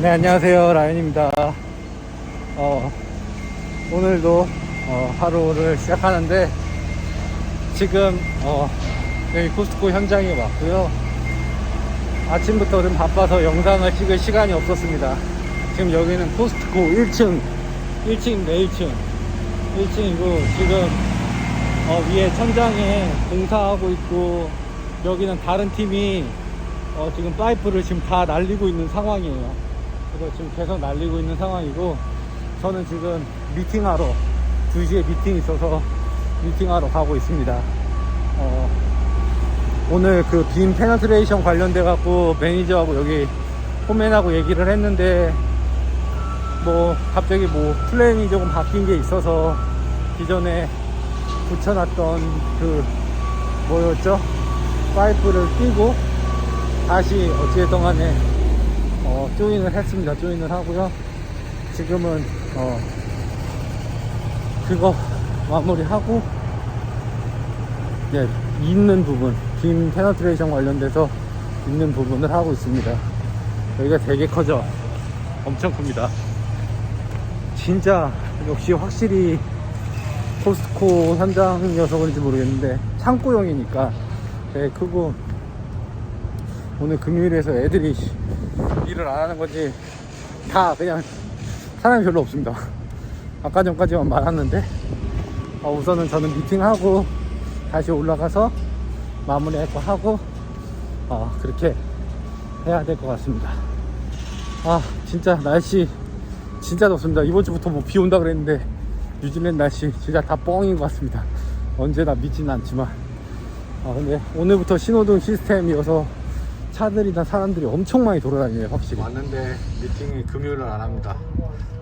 네, 안녕하세요. 라연입니다. 어, 오늘도 어, 하루를 시작하는데 지금 어, 여기 코스트코 현장에 왔고요. 아침부터 좀 바빠서 영상을 찍을 시간이 없었습니다. 지금 여기는 코스트코 1층, 1층입니다. 1층. 1층이고 지금 어, 위에 천장에 공사하고 있고 여기는 다른 팀이 어, 지금 파이프를 지금 다 날리고 있는 상황이에요. 그래서 지금 계속 날리고 있는 상황이고 저는 지금 미팅하러 2시에 미팅이 있어서 미팅하러 가고 있습니다. 어, 오늘 그 빔 페너트레이션 관련돼 갖고 매니저하고 여기 홈맨하고 얘기를 했는데 뭐 갑자기 뭐 플랜이 조금 바뀐 게 있어서 기존에 붙여놨던 그 뭐였죠? 파이프를 끼고 다시 어찌됐든 간에 어, 조인을 했습니다. 조인을 하고요. 지금은 어, 그거 마무리하고 이제 있는 부분, 빔 페너트레이션 관련돼서 있는 부분을 하고 있습니다. 여기가 되게 커져. 엄청 큽니다. 진짜 역시 확실히 코스트코 현장이어서 그런지 모르겠는데 창고용이니까 되게 크고 오늘 금요일에서 애들이 일을 안 하는 건지 다 그냥 사람이 별로 없습니다. 아까 전까지만 많았는데 어, 우선은 저는 미팅하고 다시 올라가서 마무리할 거 하고 어, 그렇게 해야 될 것 같습니다. 아 진짜 날씨 진짜 덥습니다. 이번 주부터 뭐 비 온다 그랬는데 뉴질랜드 날씨 진짜 다 뻥인 것 같습니다. 언제나 믿지는 않지만 아 근데 오늘부터 신호등 시스템이어서 차들이나 사람들이 엄청 많이 돌아다니네요 확실히. 왔는데 미팅이 금요일은 안 합니다.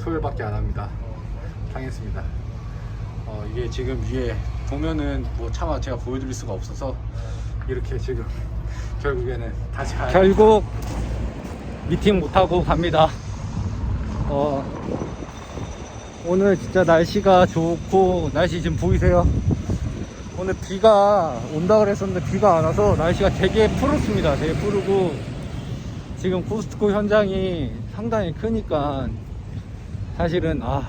토요일밖에 안 합니다. 당했습니다. 어, 이게 지금 위에 보면은 뭐 차마 제가 보여드릴 수가 없어서 이렇게 지금 결국에는 다시 가야 결국 미팅 못하고 갑니다. 어, 오늘 진짜 날씨가 좋고 날씨 지금 보이세요 오늘 비가 온다 그랬었는데 비가 안 와서 날씨가 되게 푸르습니다. 되게 푸르고 지금 코스트코 현장이 상당히 크니까 사실은 아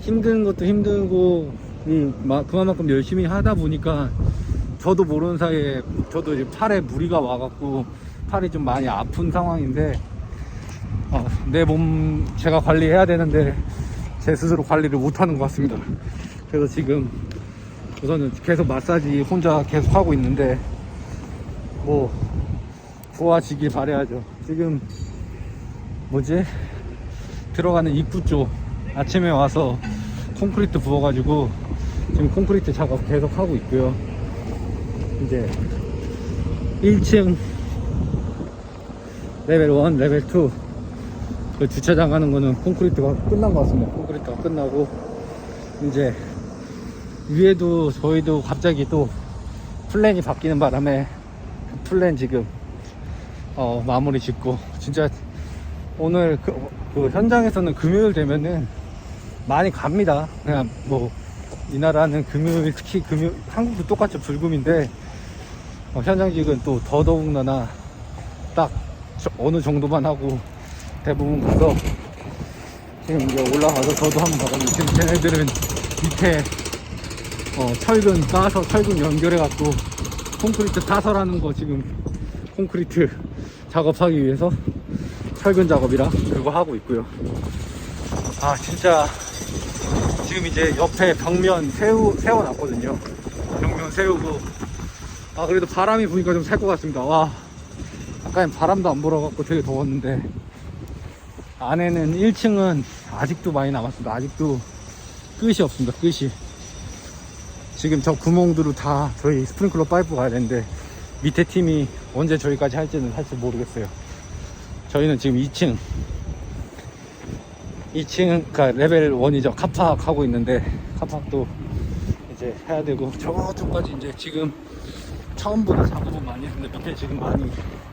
힘든 것도 힘들고 음, 마- 그만큼 열심히 하다 보니까 저도 모르는 사이에 저도 지금 팔에 무리가 와갖고 팔이 좀 많이 아픈 상황인데 어, 내몸 제가 관리해야 되는데 제 스스로 관리를 못하는 것 같습니다. 그래서 지금 우선은 계속 마사지 혼자 계속 하고 있는데 뭐 좋아지길 바래야죠. 지금 뭐지? 들어가는 입구 쪽 아침에 와서 콘크리트 부어가지고 지금 콘크리트 작업 계속 하고 있고요. 이제 1층 레벨 1 레벨 2그 주차장 가는 거는 콘크리트가 끝난 것 같습니다. 콘크리트가 끝나고 이제 위에도 저희도 갑자기 또 플랜이 바뀌는 바람에 그 플랜 지금 어, 마무리 짓고 진짜 오늘 그, 그 현장에서는 금요일 되면은 많이 갑니다. 그냥 뭐 이 나라는 금요일 특히 금요 한국도 똑같죠 불금인데 어, 현장직은 또 더더욱나나 딱 저- 어느 정도만 하고 대부분 가서 지금 이제 올라가서 저도 한번 가봤는데 지금 쟤네들은 밑에 어, 철근 까서 철근 연결해 갖고 콘크리트 타설하는 거 지금 콘크리트 작업하기 위해서 철근 작업이라 그거 하고 있고요. 아 진짜 지금 이제 옆에 벽면 세우 세워놨거든요. 벽면 세우고 아 그래도 바람이 부니까 좀 살 것 같습니다. 와 아까 바람도 안 불어갖고 되게 더웠는데 안에는 1층은 아직도 많이 남았습니다. 아직도 끝이 없습니다. 끝이. 지금 저 구멍들로 다 저희 스프링클러 파이프 가야 되는데 밑에 팀이 언제 저희까지 할지는 사실 모르겠어요. 저희는 지금 2층 2층 그러니까 레벨 1이죠. 카팍 하고 있는데 카팍도 이제 해야 되고 저쪽까지 이제 지금 처음보다 작업은 많이 했는데 밑에 지금 많이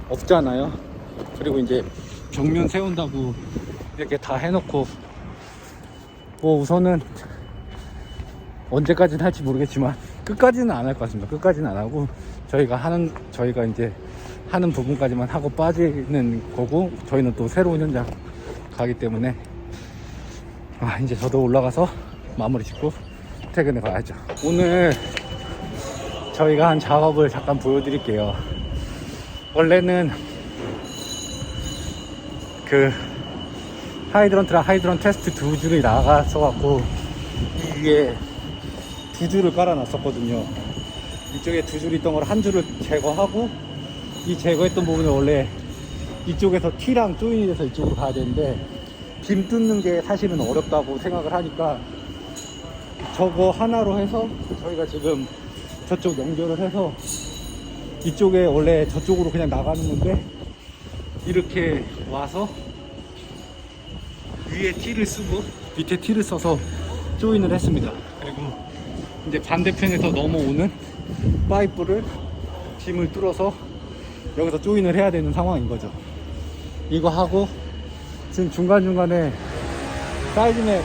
없잖아요. 그리고 이제 벽면 세운다고 이렇게 다 해놓고 뭐 우선은 언제까지는 할지 모르겠지만 끝까지는 안 할 것 같습니다. 끝까지는 안 하고 저희가 하는 저희가 이제 하는 부분까지만 하고 빠지는 거고 저희는 또 새로운 현장 가기 때문에 아 이제 저도 올라가서 마무리 짓고 퇴근해 가야죠 오늘 저희가 한 작업을 잠깐 보여드릴게요 원래는 그 하이드런트랑 하이드런 테스트 두 줄이 나가서 갖고 이 위에 두 줄을 깔아놨었거든요 이쪽에 두 줄 있던 걸 한 줄을 제거하고 이 제거했던 부분을 원래 이쪽에서 T랑 조인이 돼서 이쪽으로 가야 되는데 빔 뚫는 게 사실은 어렵다고 생각을 하니까 저거 하나로 해서 저희가 지금 저쪽 연결을 해서 이쪽에 원래 저쪽으로 그냥 나가는 건데 이렇게 와서 위에 T를 쓰고 밑에 T를 써서 조인을 했습니다. 그리고 이제 반대편에서 넘어오는 파이프를 빔을 뚫어서 여기서 조인을 해야 되는 상황인 거죠. 이거 하고 지금 중간중간에 사이즈맵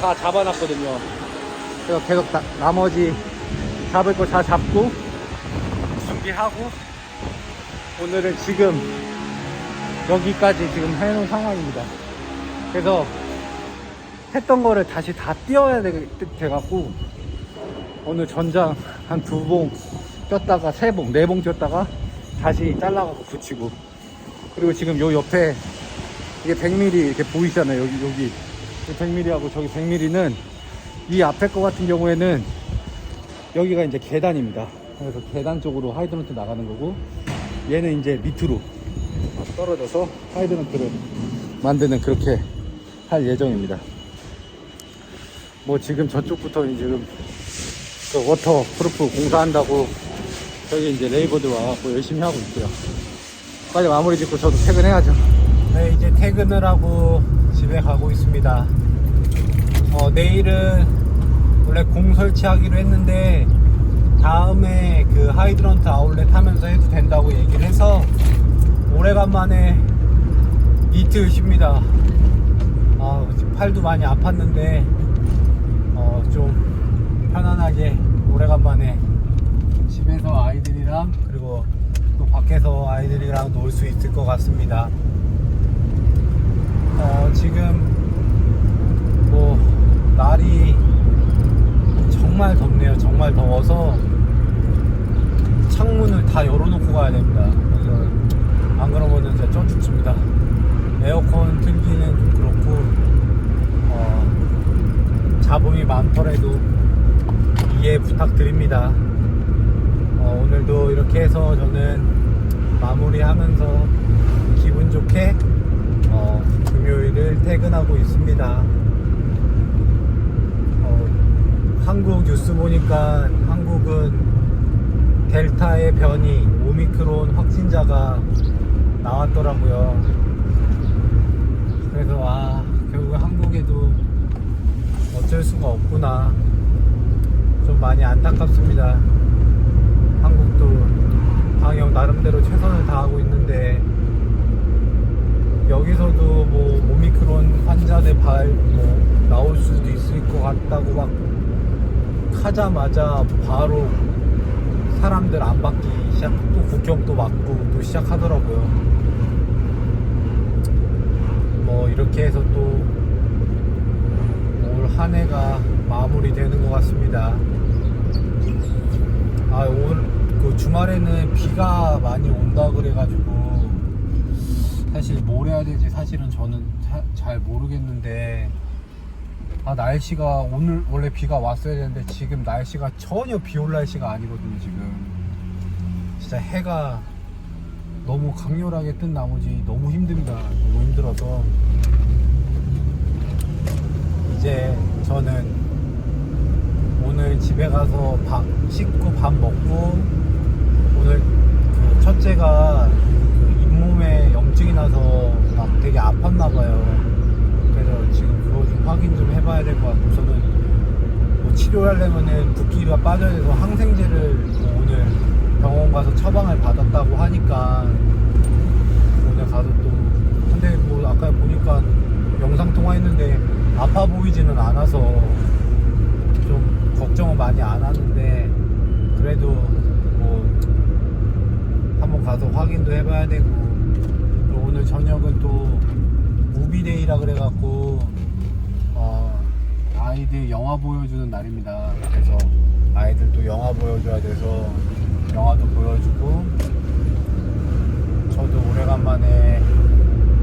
다 잡아놨거든요. 그래서 계속 다- 나머지 잡을 거 다 잡고 준비하고 오늘은 지금 여기까지 지금 해놓은 상황입니다. 그래서 했던 거를 다시 다 띄워야 돼, 돼갖고 오늘 전장 한 두 봉 꼈다가 세 봉, 네 봉 꼈다가 다시 잘라가고 붙이고. 그리고 지금 요 옆에 이게 100mm 이렇게 보이잖아요 여기 여기. 100mm하고 저기 100mm는 이 앞에 거 같은 경우에는 여기가 이제 계단입니다. 그래서 계단 쪽으로 하이드런트 나가는 거고 얘는 이제 밑으로 떨어져서 하이드런트를 만드는 그렇게 할 예정입니다. 뭐 지금 저쪽부터 지금 그 워터 프루프 공사한다고 저기 이제 레이버들 와갖고 열심히 하고 있고요. 빨리 마무리 짓고 저도 퇴근해야죠. 네, 이제 퇴근을 하고 집에 가고 있습니다. 어, 내일은 원래 공 설치하기로 했는데 다음에 그 하이드런트 아울렛 하면서 해도 된다고 얘기를 해서 오래간만에 이틀 쉽니다. 아, 팔도 많이 아팠는데 편안하게 오래간만에 집에서 아이들이랑 그리고 또 밖에서 아이들이랑 놀 수 있을 것 같습니다. 어, 지금 뭐 날이 정말 덥네요. 정말 더워서 창문을 다 열어놓고 가야 됩니다. 안 그러면은 진짜 쪄 죽습니다. 에어컨 틀기는 좀 그렇고 어, 자본이 많더라도 이해 부탁드립니다. 어, 오늘도 이렇게 해서 저는 마무리하면서 기분 좋게 어, 금요일을 퇴근하고 있습니다. 어, 한국 뉴스 보니까 한국은 델타의 변이 오미크론 확진자가 나왔더라고요. 그래서 아 결국 한국에도 어쩔 수가 없구나. 좀 많이 안타깝습니다. 한국도 방역 나름대로 최선을 다하고 있는데 여기서도 뭐 오미크론 환자들 발뭐 나올 수도 있을 것 같다고 막 하자마자 바로 사람들 안 받기 시작 또 국경도 막고 또 시작하더라고요. 뭐 이렇게 해서 또 올 한 해가 마무리되는 것 같습니다. 아 오늘 그 주말에는 비가 많이 온다 그래가지고 사실 뭘 해야 될지? 사실은 저는 자- 잘 모르겠는데 아 날씨가 오늘 원래 비가 왔어야 되는데 지금 날씨가 전혀 비 올 날씨가 아니거든요 지금. 진짜 해가 너무 강렬하게 뜬 나머지 너무 힘듭니다. 너무 힘들어서. 이제 저는 오늘 집에 가서 밥 씻고 밥 먹고 오늘 그 첫째가 그 잇몸에 염증이 나서 막 되게 아팠나 봐요. 그래서 지금 그거 좀 확인 좀 해봐야 될 것 같고 저는 뭐 치료하려면은 붓기가 빠져야 돼서 항생제를 뭐 오늘 병원 가서 처방을 받았다고 하니까 오늘 가서 또 근데 뭐 아까 보니까 영상 통화했는데 아파 보이지는 않아서 좀 걱정은 많이 안 하는데 그래도 뭐 한번 가서 확인도 해봐야 되고 또 오늘 저녁은 또 무비데이라 그래갖고 어, 아이들 영화 보여주는 날입니다. 그래서 아이들 또 영화 보여줘야 돼서 영화도 보여주고 저도 오래간만에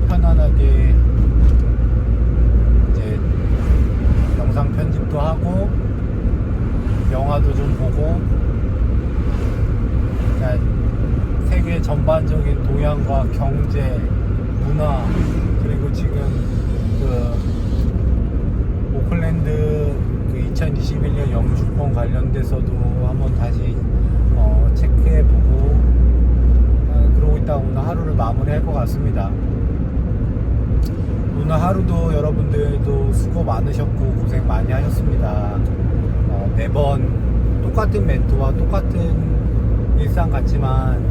편안하게 이제 영상 편집도 하고 영화도 좀 보고 그냥 세계 전반적인 동향과 경제, 문화 그리고 지금 그 오클랜드 그 2021년 영주권 관련돼서도 한번 다시 어, 체크해보고 아, 그러고 있다 오늘 하루를 마무리할 것 같습니다. 오늘 하루도 여러분들도 수고 많으셨고 고생 많이 하셨습니다. 어, 매번 똑같은 멘트와 똑같은 일상 같지만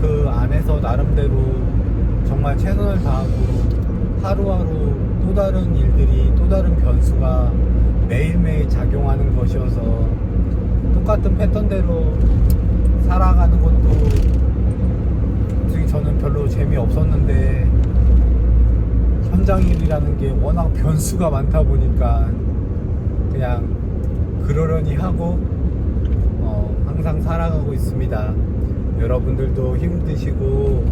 그 안에서 나름대로 정말 최선을 다하고 하루하루 또 다른 일들이 또 다른 변수가 매일매일 작용하는 것이어서 똑같은 패턴대로 살아가는 것도 솔직히 저는 별로 재미없었는데 현장 일이라는 게 워낙 변수가 많다 보니까 그냥 그러려니 하고 어, 항상 살아가고 있습니다. 여러분들도 힘드시고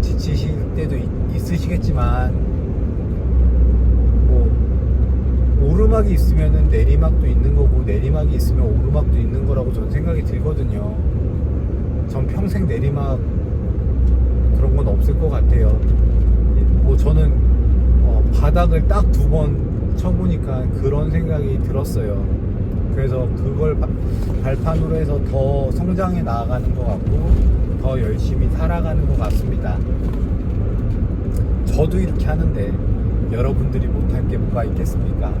지치실 때도 있, 있으시겠지만 뭐 오르막이 있으면 내리막도 있는 거고 내리막이 있으면 오르막도 있는 거라고 저는 생각이 들거든요. 전 평생 내리막 그런 건 없을 것 같아요. 뭐 저는 어, 바닥을 딱 두 번 쳐보니까 그런 생각이 들었어요. 그래서 그걸 바- 발판으로 해서 더 성장해 나아가는 것 같고 더 열심히 살아가는 것 같습니다. 저도 이렇게 하는데 여러분들이 못할 게 뭐가 있겠습니까?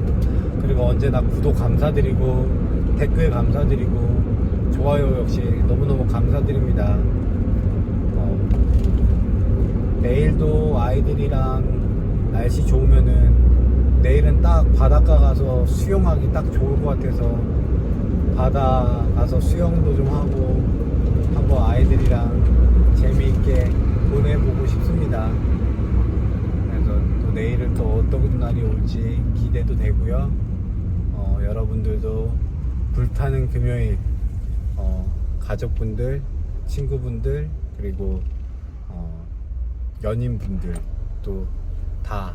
그리고 언제나 구독 감사드리고 댓글 감사드리고 좋아요 역시 너무너무 감사드립니다. 어, 내일도 아이들이랑 날씨 좋으면은 내일은 딱 바닷가 가서 수영하기 딱 좋을 것 같아서 바다 가서 수영도 좀 하고 한번 아이들이랑 재미있게 보내보고 싶습니다. 그래서 또 내일은 또 어떤 날이 올지 기대도 되고요. 어, 여러분들도 불타는 금요일 어, 가족분들, 친구분들 그리고 어, 연인분들 또다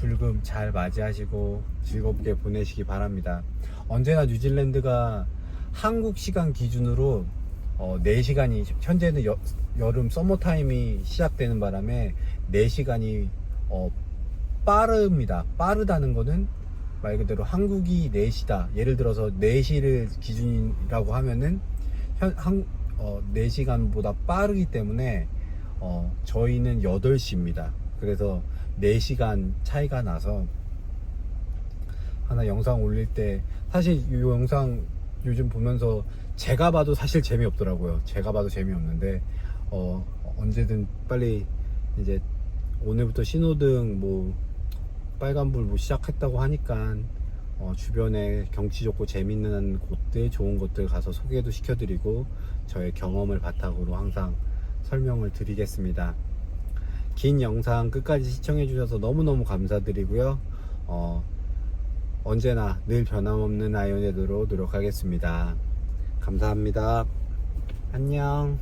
불금 잘 맞이하시고 즐겁게 보내시기 바랍니다. 언제나 뉴질랜드가 한국 시간 기준으로 어, 4시간이 현재는 여, 여름 서머 타임이 시작되는 바람에 4시간이 어, 빠릅니다. 빠르다는 거는 말 그대로 한국이 4시다. 예를 들어서 4시를 기준이라고 하면은 현, 한, 어, 4시간보다 빠르기 때문에 어, 저희는 8시입니다. 그래서 4시간 차이가 나서 하나 영상 올릴 때 사실 이 영상 요즘 보면서 제가 봐도 사실 재미없더라고요. 제가 봐도 재미없는데 어, 언제든 빨리 이제 오늘부터 신호등 뭐 빨간불 뭐 시작했다고 하니까 어, 주변에 경치 좋고 재밌는 곳들 좋은 곳들 가서 소개도 시켜드리고 저의 경험을 바탕으로 항상 설명을 드리겠습니다. 긴 영상 끝까지 시청해 주셔서 너무너무 감사드리고요. 어, 언제나 늘 변함없는 아이오네드로 노력하겠습니다. 감사합니다. 안녕.